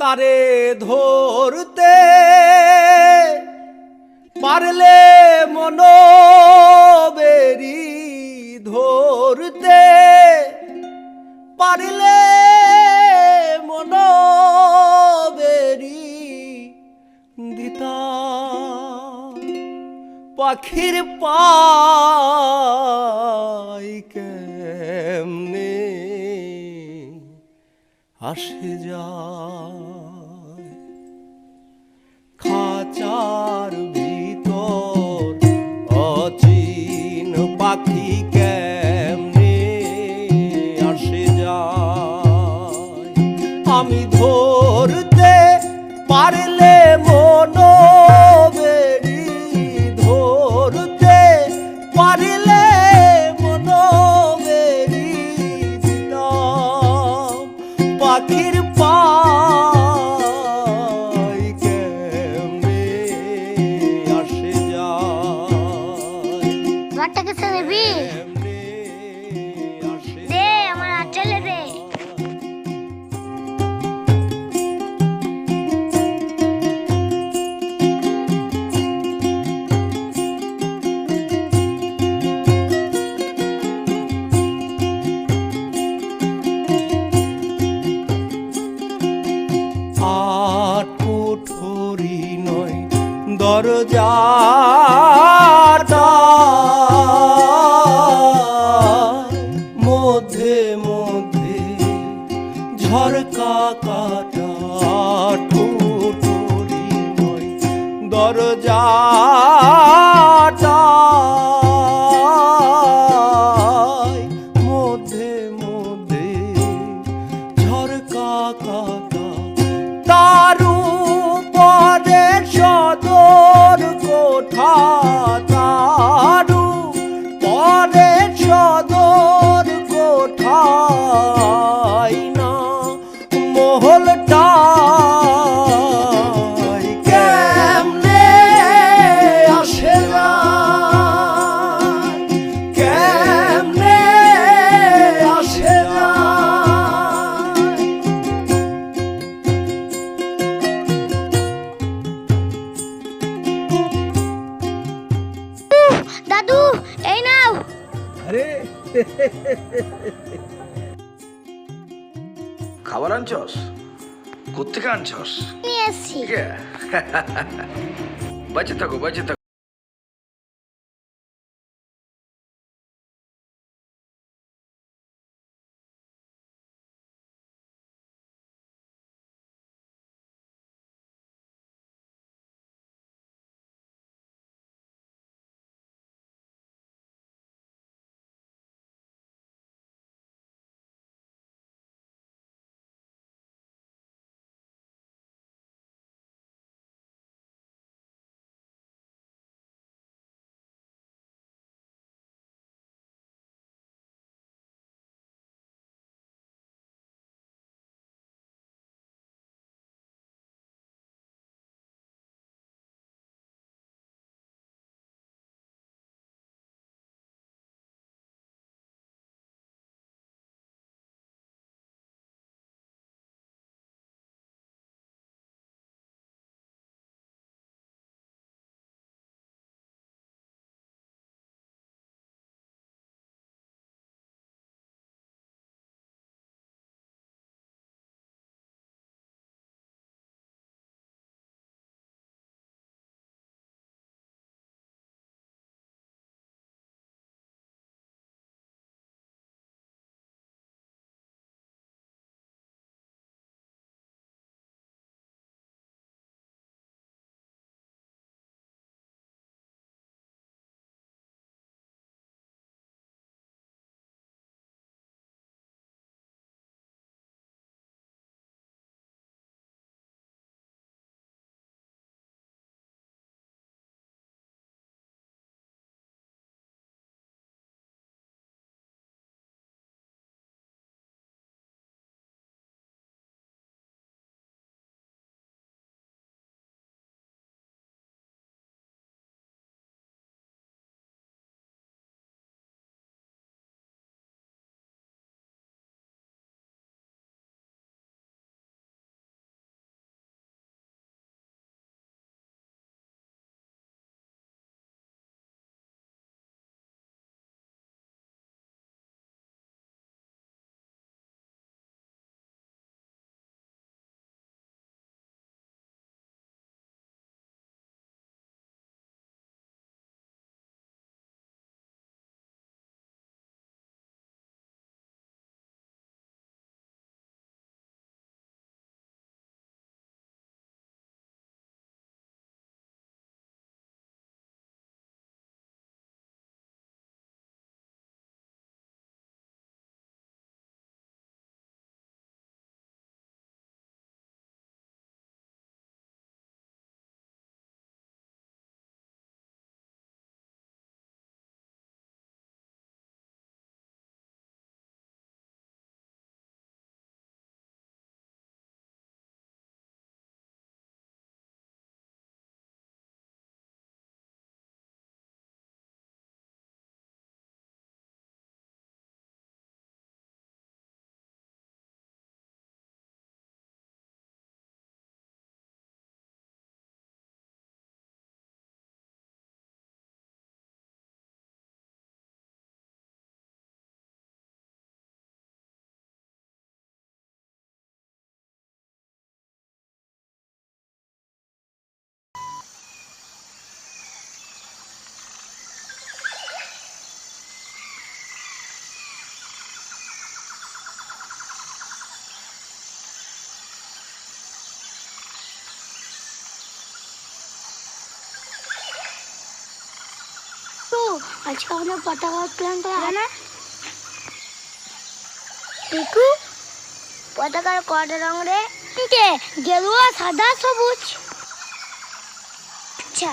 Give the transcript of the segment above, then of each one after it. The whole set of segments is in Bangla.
তারে ধো আসে যা ঘরটাকে ছেড়ে দিবি দরজা আনছস নিয়ে এসছি বাঁচে থাকো বাঁচে থাকো আজকে আমাদের পতাকা উত্তোলন করা না। দেখু পতাকার কটা রং? রে গেরুয়া সাদা সবুজ। আচ্ছা।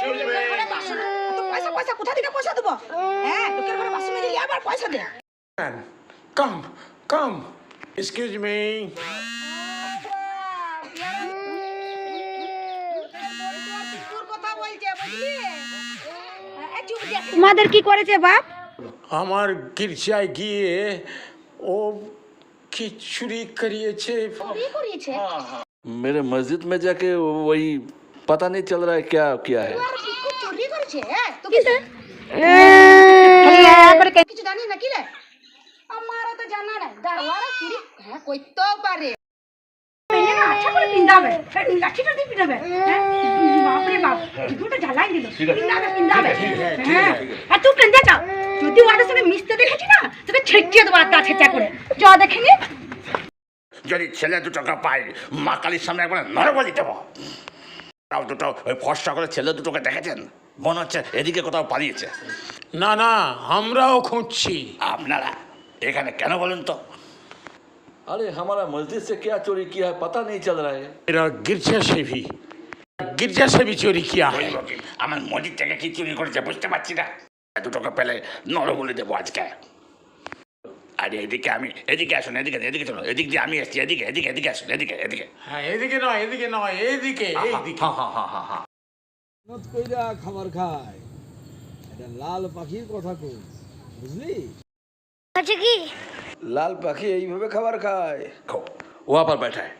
পয়সা পয়সা কোথা তোমাদের কি করেছে বাপ? আমার গির্জায় গিয়ে ও খিচুড়ি করিয়েছে? হ্যাঁ, হ্যাঁ। মেরে মসজিদ মে যাকে ওই पता नहीं चल रहा है क्या क्या है আর ভিক্ষু চুরি করেছে হ্যাঁ তো কিসে কিছু জানিস না কি রে আমারও তো জানা নাই দারোয়ারা চুরি হ্যাঁ করতেও পারে পেলে না আচ্ছা করে পিন্দাবে লাঠিটা দিয়ে পিন্দাবে হ্যাঁ বাপরে বাপ দুটো জ্বালাই দিল পিন্দাবে পিন্দাবে হ্যাঁ আর তুই কেন্দে যাও যদি ওদের সঙ্গে মিশতে দেখেছি না তোকে ছেটিয়ে দেবো আত্মা ছেঁচা করে চ দেখেনি যদি ছেলে দুটোকে পাই মা কালীর সামনে একবার নরক বলি দেবো তাও দুটো ওই ফর্সা করে ছেলে দুটোকে দেখেছেন মনে হচ্ছে এদিকে কোথাও পালিয়েছে না না আমরাও খুঁজছি আপনারা এখানে কেন বলুন তো अरे हमारा मस्जिद से क्या चोरी किया है पता नहीं चल रहा है এরা গির্জা সেবী গির্জা সেবী চুরি কিয়া ওই হয় লোকে আমার মসজিদ থেকে কি চুরি করেছে বুঝতে পারছি না দুটোকে পেলে নরক বলে দেবো আজকে আরে এদিকে আমি এদিকে আসুন এদিকে এদিকে চলো এদিক দিয়ে আমি এসছি এদিকে এদিকে এদিকে আসুন এদিকে এদিকে। হ্যাঁ এদিকে নয় এদিকে নয় এদিকে এইদিকে। মেহনত কইরা খাবার খায়। এটা লাল পাখির কথা কই বুঝলি? আচ্ছা কি? লাল পাখি এইভাবে খাবার খায়। ও আবার বেঠায়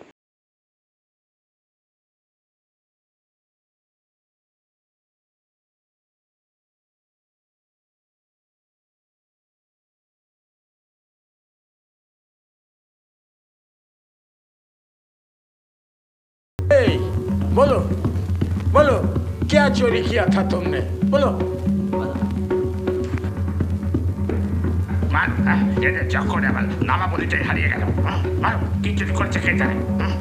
बोलो बोलो क्या चोरी किया था तुमने बोलो মার আহ, এদের চক্করে আমার নামা পরিচয় হারিয়ে গেল আহ, মারো কি চুরি করছে কে জানে আহ,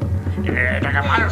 এটাকে মারো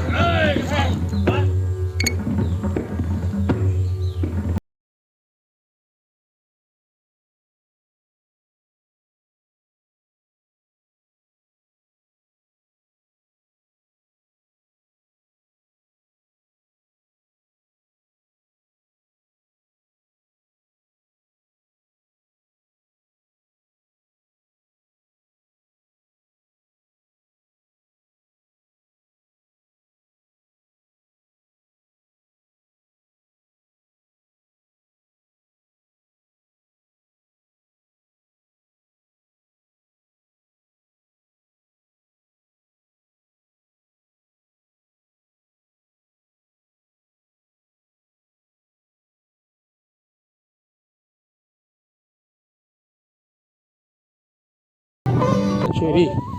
চুরি ও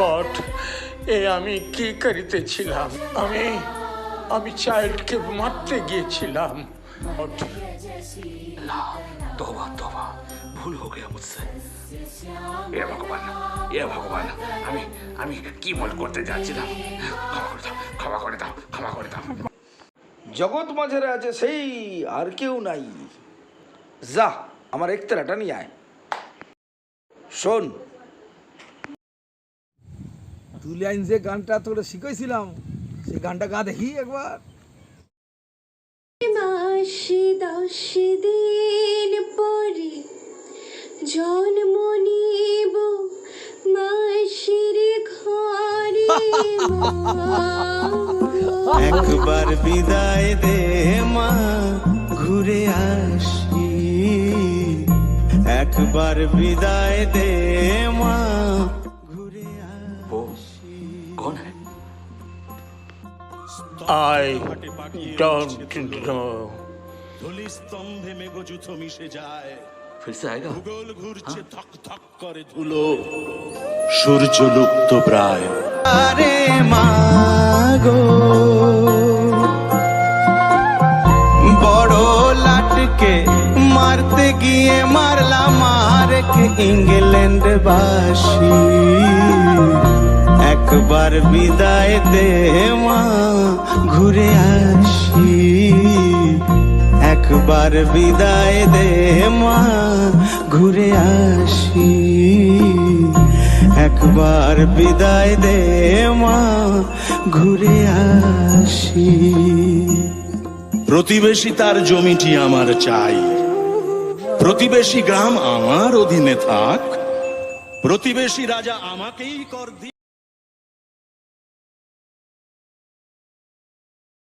গড এ আমি কি করিতেছিলাম? আমি আমি চাইল্ডকে মারতে গিয়েছিলাম। তোবা তোবা ভুল হো গেয়া মুঝসে এ ভগবান এ ভগবান। আমি আমি কি মন করতে যাচ্ছিলাম? ক্ষমা করে দাও ক্ষমা করে দাও ক্ষমা করে দাও। জগৎ মাঝে আছে সেই আর কেউ নাই। যা আমার একতেরাটা নিয়ে আয়। শোন তুই লাইন যে গানটা তোরা শিখাইছিলাম সেই গানটা গা দেখি একবার মাসে দশ দিন পরে জন্ম নিব মাসির ঘরে মা। একবার বিদায় দে মা ঘুরে আসি একবার বিদায় দে মা I don't know. স্তম্ভে যায়। ঘুরছে ধক করে ধুলো। সূর্য লুপ্ত প্রায়। আরে মাগো বড় লাটকে মারতে গিয়ে মারলাম আরেক ইংল্যান্ড বাসী একবার বিদায় দে মা, ঘুরে আসি। একবার বিদায় দে মা, ঘুরে আসি। একবার বিদায় দে মা, ঘুরে আসি। প্রতিবেশী তার জমিটি আমার চাই। প্রতিবেশী গ্রাম আমার অধীনে থাক। প্রতিবেশী রাজা আমাকেই কর